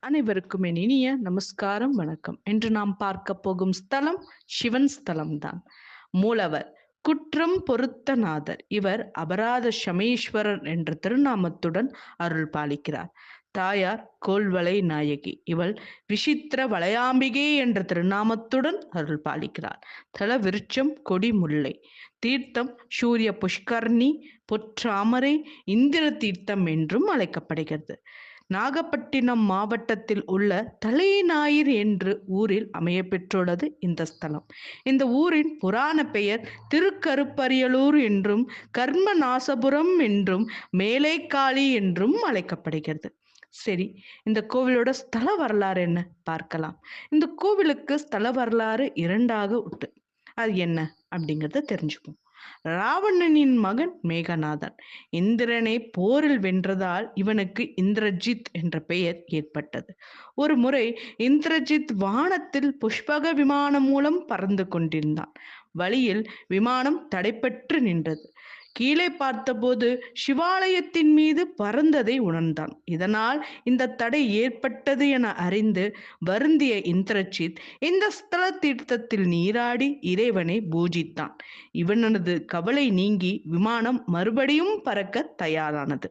அனைவருக்கும் என் இனிய நமஸ்காரம் வணக்கம். இன்று நாம் பார்க்க போகும் ஸ்தலம் சிவன் ஸ்தலம்தான். மூலவர் குற்றம் பொருத்தநாதர் இவர் அபராத சமேஸ்வரர் என்ற திருநாமத்துடன் அருள் பாலிக்கிறார். தாயார் கோல்வளை நாயகி. இவள் விசித்திர வளையாம்பிகை என்ற திருநாமத்துடன் அருள் பாலிக்கிறார். தல விருட்சம் கொடி முல்லை. தீர்த்தம் சூரிய புஷ்கர்ணி பொற்றாமரை இந்திர தீர்த்தம் என்றும் அழைக்கப்படுகிறது. நாகப்பட்டினம் மாவட்டத்தில் உள்ள தலைநாயிர் என்று ஊரில் அமைய பெற்றுள்ளது இந்த ஸ்தலம். இந்த ஊரின் புராண பெயர் திருக்கருப்பரியலூர் என்றும் கர்மநாசபுரம் என்றும் மேலைக்காளி என்றும் அழைக்கப்படுகிறது. சரி இந்த கோவிலோட ஸ்தல வரலாறு என்ன? பார்க்கலாம். இந்த கோவிலுக்கு ஸ்தல வரலாறு இரண்டாக உண்டு. அது என்ன அப்படிங்கிறத தெரிஞ்சுப்போம். ராவணனின் மகன் மேகநாதன். இந்திரனை போரில் வென்றதால் இவனுக்கு இந்திரஜித் என்ற பெயர் ஏற்பட்டது. ஒரு முறை இந்திரஜித் வானத்தில் புஷ்பக விமானம் மூலம் பறந்து கொண்டிருந்தான். வழியில் விமானம் தடைப்பற்று நின்றது. கீழே பார்த்தபோது சிவாலயத்தின் மீது பறந்ததை உணர்ந்தான். இதனால் இந்த தடை ஏற்பட்டது என அறிந்து வருந்திய இந்திரஜித் இந்த ஸ்தல தீர்த்தத்தில் நீராடி இறைவனை பூஜித்தான். இவனது கவலை நீங்கி விமானம் மறுபடியும் பறக்க தயாரானது.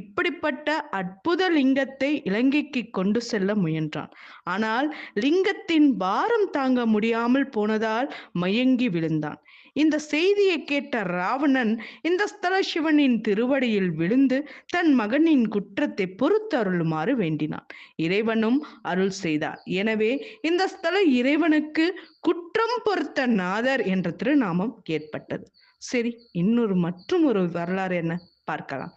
இப்படிப்பட்ட அற்புத லிங்கத்தை இலங்கைக்கு கொண்டு செல்ல முயன்றான். ஆனால் லிங்கத்தின் பாரம் தாங்க முடியாமல் போனதால் மயங்கி விழுந்தான். இந்த செய்தியை கேட்ட ராவணன் இந்த ஸ்தல சிவனின் திருவடியில் விழுந்து தன் மகனின் குற்றத்தை பொறுத்தருளுமாறு வேண்டினான். இறைவனும் அருள் செய்தார். எனவே இந்த ஸ்தல இறைவனுக்கு குற்றம் பொறுத்த நாதர் என்ற திருநாமம் ஏற்பட்டது. சரி இன்னொரு மற்றும் ஒரு வரலாறு என்ன? பார்க்கலாம்.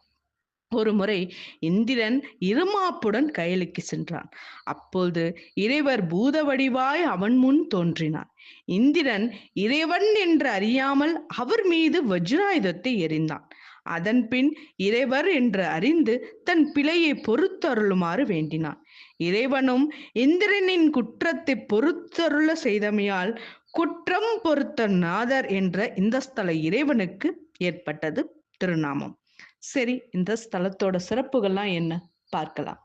ஒரு முறை இந்திரன் இருமாப்புடன் கயலுக்கு சென்றான். அப்போது இறைவர் பூத வடிவாய் அவன் முன் தோன்றினான். இந்திரன் இறைவன் என்று அறியாமல் அவர் மீது வஜ்ராயுதத்தை எறிந்தான். அதன் பின் இறைவர் என்று அறிந்து தன் பிழையை பொறுத்தருளுமாறு வேண்டினான். இறைவனும் இந்திரனின் குற்றத்தை பொறுத்தருள செய்தமையால் குற்றம் பொறுத்த நாதர் என்ற இந்த ஸ்தல இறைவனுக்கு ஏற்பட்டது திருநாமம். சரி இந்த ஸ்தலத்தோட சிறப்புகள்லாம் என்ன? பார்க்கலாம்.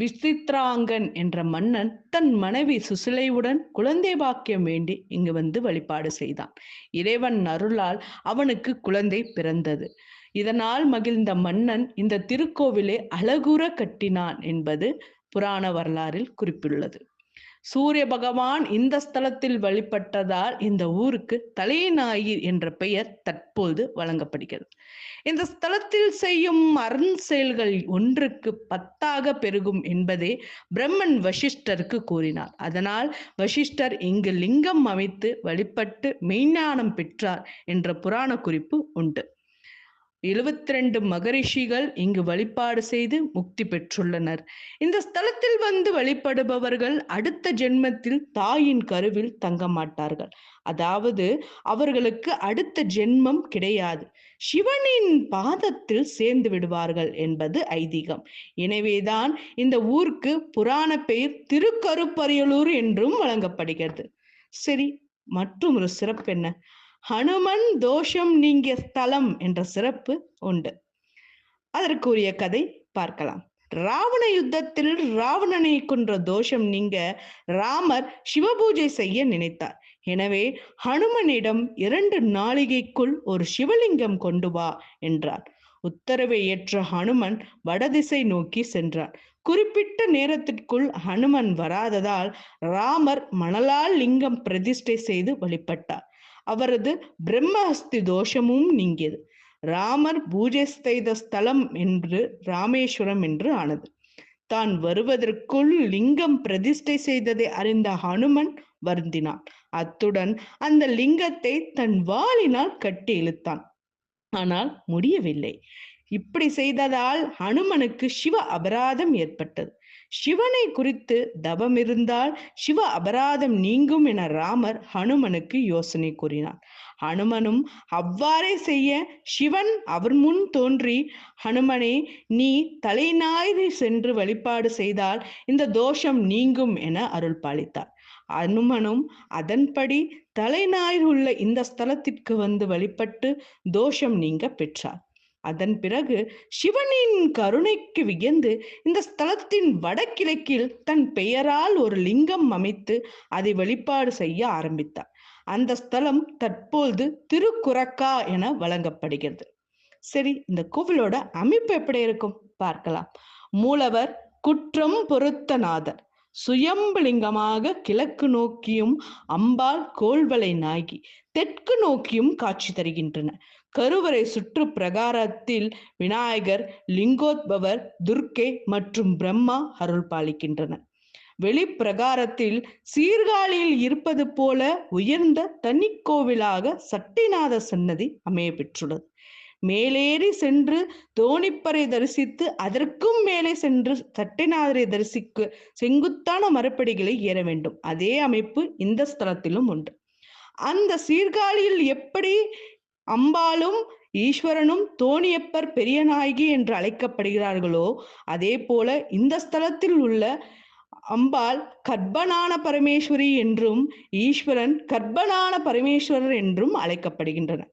விசித்ராங்கன் என்ற மன்னன் தன் மனைவி சுசிலையுடன் குழந்தை பாக்கியம் வேண்டி இங்கு வந்து வழிபாடு செய்தான். இறைவன் அருளால் அவனுக்கு குழந்தை பிறந்தது. இதனால் மகிழ்ந்த மன்னன் இந்த திருக்கோவிலை அழகுற கட்டினான் என்பது புராண வரலாறில் குறிப்பிட்டுள்ளது. சூரிய பகவான் இந்த ஸ்தலத்தில் வழிபட்டதால் இந்த ஊருக்கு தலைநாயிர் என்ற பெயர் தற்போது வழங்கப்படுகிறது. இந்த ஸ்தலத்தில் செய்யும் அரண் செயல்கள் ஒன்றுக்கு பத்தாக பெருகும் என்பதே பிரம்மன் வசிஷ்டருக்கு கூறினார். அதனால் வசிஷ்டர் இங்கு லிங்கம் அமைத்து வழிபட்டு மெய்ஞானம் பெற்றார் என்ற புராண குறிப்பு உண்டு. எழுபத்தி ரெண்டு மகரிஷிகள் இங்கு வழிபாடு செய்து முக்தி பெற்றுள்ளனர். இந்த ஸ்தலத்தில் வந்து வழிபடுபவர்கள் அடுத்த ஜென்மத்தில் தாயின் கருவில் தங்க மாட்டார்கள். அதாவது அவர்களுக்கு அடுத்த ஜென்மம் கிடையாது. சிவனின் பாதத்தில் சேர்ந்து விடுவார்கள் என்பது ஐதீகம். எனவேதான் இந்த ஊருக்கு புராண பெயர் திருக்கருப்பரியலூர் என்றும் வழங்கப்படுகிறது. சரி மற்றும் ஒரு சிறப்பு என்ன ஹனுமன் தோஷம் நீங்கிய ஸ்தலம் என்ற சிறப்பு உண்டு. அதற்குரிய கதை பார்க்கலாம். ராவண யுத்தத்தில் ராவணனை கொன்ற தோஷம் நீங்க ராமர் சிவபூஜை செய்ய நினைத்தார். எனவே ஹனுமனிடம் இரண்டு நாளிகைக்குள் ஒரு சிவலிங்கம் கொண்டு வா என்றார். உத்தரவை ஏற்ற ஹனுமன் வடதிசை நோக்கி சென்றார் குறிப்பிட்ட நேரத்திற்குள் ஹனுமன் வராததால் ராமர் மணலால் லிங்கம் பிரதிஷ்டை செய்து வழிபட்டார். அவரது பிரம்மஹஸ்தி தோஷமும் நீங்கியது. ராமர் பூஜை செய்த ஸ்தலம் என்று ராமேஸ்வரம் என்று ஆனது. தான் வருவதற்குள் லிங்கம் பிரதிஷ்டை செய்ததை அறிந்த ஹனுமன் வருந்தினான். அத்துடன் அந்த லிங்கத்தை தன் வாளினால் கட்டி இழுத்தான். ஆனால் முடியவில்லை. இப்படி செய்ததால் ஹனுமனுக்கு சிவ அபராதம் ஏற்பட்டது. சிவனை குறித்து தவம் இருந்தால் சிவ அபராதம் நீங்கும் என ராமர் ஹனுமனுக்கு யோசனை கூறினார். ஹனுமனும் அவ்வாறே செய்ய சிவன் அவர் முன் தோன்றி ஹனுமனே நீ தலைநாயிறு சென்று வழிபாடு செய்தால் இந்த தோஷம் நீங்கும் என அருள் பாலித்தார். அனுமனும் அதன்படி தலைநாயில் உள்ள இந்த ஸ்தலத்திற்கு வந்து வழிபட்டு தோஷம் நீங்க பெற்றார். அதன் பிறகு சிவனின் கருணைக்கு வியந்து இந்த ஸ்தலத்தின் வடகிழக்கில் தன் பெயரால் ஒரு லிங்கம் அமைத்து அதை வழிபாடு செய்ய ஆரம்பித்தார். அந்த ஸ்தலம் தற்போது திருக்குறக்கா என வழங்கப்படுகிறது. சரி இந்த கோவிலோட அமைப்பு எப்படி இருக்கும்? பார்க்கலாம். மூலவர் குற்றம் பொருத்தநாதர் சுயம்புலிங்கமாக கிழக்கு நோக்கியும் அம்பாள் கோல்வலை நாயகி தெற்கு நோக்கியும் காட்சி தருகின்றன கருவறை சுற்று பிரகாரத்தில் விநாயகர் லிங்கோத்பவர் துர்க்கை மற்றும் பிரம்மா அருள் பாலிக்கின்றனர். வெளிப்பிரகாரத்தில் சீர்காழியில் இருப்பது போல உயர்ந்த தனிக்கோவிலாக சட்டிநாத சன்னதி அமைய பெற்றுள்ளது. மேலேறி சென்று தோணிப்பறை தரிசித்து அதற்கும் மேலே சென்று சட்டிநாதரை தரிசிக்க செங்குத்தான மரப்படிகளை ஏற வேண்டும். அதே அமைப்பு இந்த ஸ்தலத்திலும் உண்டு. அந்த சீர்காழியில் எப்படி அம்பாளும் ஈஸ்வரனும் தோணியப்பர் பெரியநாயகி என்று அழைக்கப்படுகிறார்களோ அதே போல இந்த ஸ்தலத்தில் உள்ள அம்பாள் கர்ப்பனான பரமேஸ்வரி என்றும் ஈஸ்வரன் கர்ப்பனான பரமேஸ்வரர் என்றும் அழைக்கப்படுகின்றனர்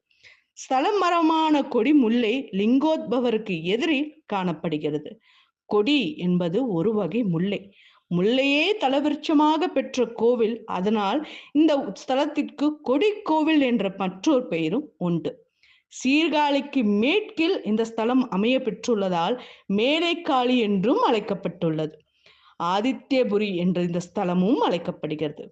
ஸ்தலம் மரமான கொடி முல்லை லிங்கோத்பவருக்கு எதிரில் காணப்படுகிறது. கொடி என்பது ஒரு வகை முல்லை. முல்லையே தலவிருட்சமாக பெற்ற கோவில். அதனால் இந்த ஸ்தலத்திற்கு கொடி கோவில் என்ற மற்றொரு பெயரும் உண்டு. சீர்காழிக்கு மேற்கில் இந்த ஸ்தலம் அமைய பெற்றுள்ளதால் மேலைக்காளி என்றும் அழைக்கப்பட்டுள்ளது. ஆதித்யபுரி என்ற இந்த ஸ்தலமும் அழைக்கப்படுகிறது.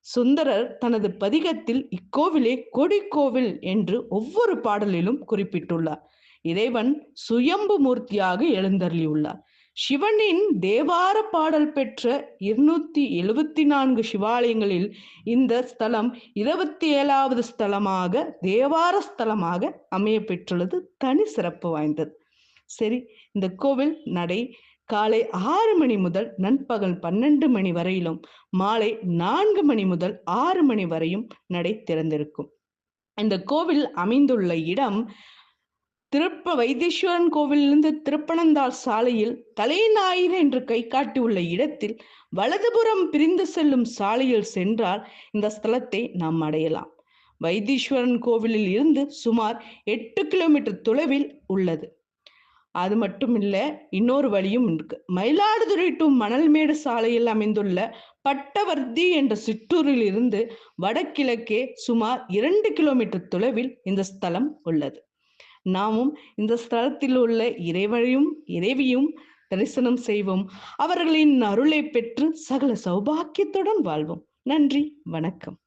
சுந்தரர் தனது பதிகத்தில் இக்கோவிலே கொடி கோவில் என்று ஒவ்வொரு பாடலிலும் குறிப்பிட்டுள்ளார். இறைவன் சுயம்பு மூர்த்தியாக எழுந்தருளியுள்ளார். சிவனின் தேவார பாடல் பெற்ற இருநூத்தி எழுபத்தி நான்கு சிவாலயங்களில் இந்த ஸ்தலம் இருபத்தி ஏழாவது ஸ்தலமாக தேவார ஸ்தலமாக அமைய பெற்றுள்ளது. தனி சிறப்பு வாய்ந்தது. சரி இந்த கோவில் நடை காலை ஆறு மணி முதல் நண்பகல் பன்னெண்டு மணி வரையிலும் மாலை நான்கு மணி முதல் ஆறு மணி வரையும் நடை திறந்திருக்கும். இந்த கோவில் அமைந்துள்ள இடம் திருப்ப வைத்தீஸ்வரன் கோவிலிருந்து திருப்பனந்தாள் சாலையில் தலைநாயிறு என்று கை காட்டியுள்ள இடத்தில் வலதுபுறம் பிரிந்து செல்லும் சாலையில் சென்றால் இந்த ஸ்தலத்தை நாம் அடையலாம். வைத்தீஸ்வரன் கோவிலில் இருந்து சுமார் எட்டு கிலோமீட்டர் தொலைவில் உள்ளது. அது மட்டும் இல்லை இன்னொரு வழியும் இருக்கு. மயிலாடுதுறை டு மணல்மேடு சாலையில் அமைந்துள்ள பட்டவர்த்தி என்ற சிற்றூரில் இருந்து வடகிழக்கே சுமார் இரண்டு கிலோமீட்டர் தொலைவில் இந்த ஸ்தலம் உள்ளது. நாமும் இந்த ஸ்தலத்தில் உள்ள இறைவனையும் இறைவியும் தரிசனம் செய்வோம். அவர்களின் அருளை பெற்று சகல சௌபாக்கியத்துடன் வாழ்வோம். நன்றி வணக்கம்.